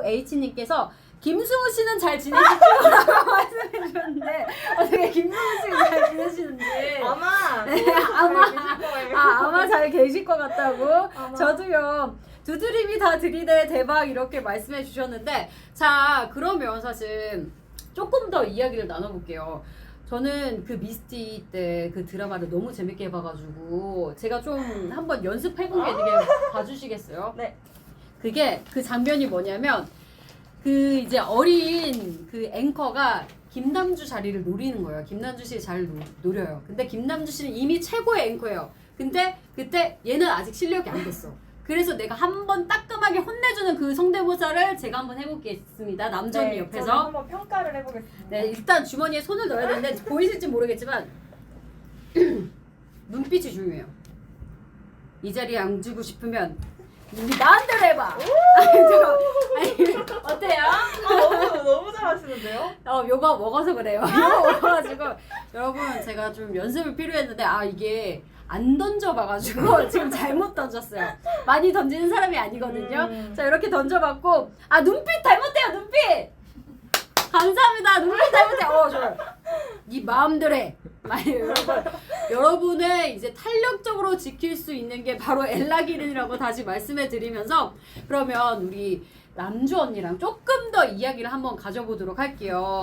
KOH님께서 김승우 씨는 잘 지내시죠? 라고 말씀해 주셨는데 어떻게 김승우 씨는 잘 지내시는지 아마 네, 아마. 아, 아마 잘 계실 것 같다고 아마. 저도요 두드림이 다 들이대 대박 이렇게 말씀해 주셨는데 자 그러면 사실 조금 더 이야기를 나눠볼게요 저는 그 미스티 때 그 드라마를 너무 재밌게 봐가지고 제가 좀 한번 연습해본 게 있는데 봐주시겠어요? 네. 그게 그 장면이 뭐냐면 그 이제 어린 그 앵커가 김남주 자리를 노리는 거예요. 김남주 씨 자리를 노, 노려요. 근데 김남주 씨는 이미 최고의 앵커예요. 근데 그때 얘는 아직 실력이 안 됐어. 그래서 내가 한번 따끔하게 혼내주는 그 성대모사를 제가 한번 해보겠습니다. 남전이 네, 저는 옆에서. 한번 평가를 해보겠습니다. 네, 일단 주머니에 손을 넣어야 되는데 보이실지 모르겠지만 눈빛이 중요해요. 이 자리에 앉고 싶으면 네 마음대로 해봐. 아니, 저, 아니, 어때요? 아, 너무 너무 잘하시는데요? 어, 요거 먹어서 그래요. 요거 먹어가지고 여러분 제가 좀 연습을 필요했는데 아 이게 안 던져봐가지고 지금 잘못 던졌어요. 많이 던지는 사람이 아니거든요. 음. 자 이렇게 던져봤고 아 눈빛 잘못해요 눈빛. 감사합니다 눈빛 잘못해. 어 좋아요. 네 마음대로 해. 많이 여러분 여러분의 이제 탄력적으로 지킬 수 있는 게 바로 엘라기른이라고 다시 말씀해 드리면서 그러면 우리 남주 언니랑 조금 더 이야기를 한번 가져보도록 할게요.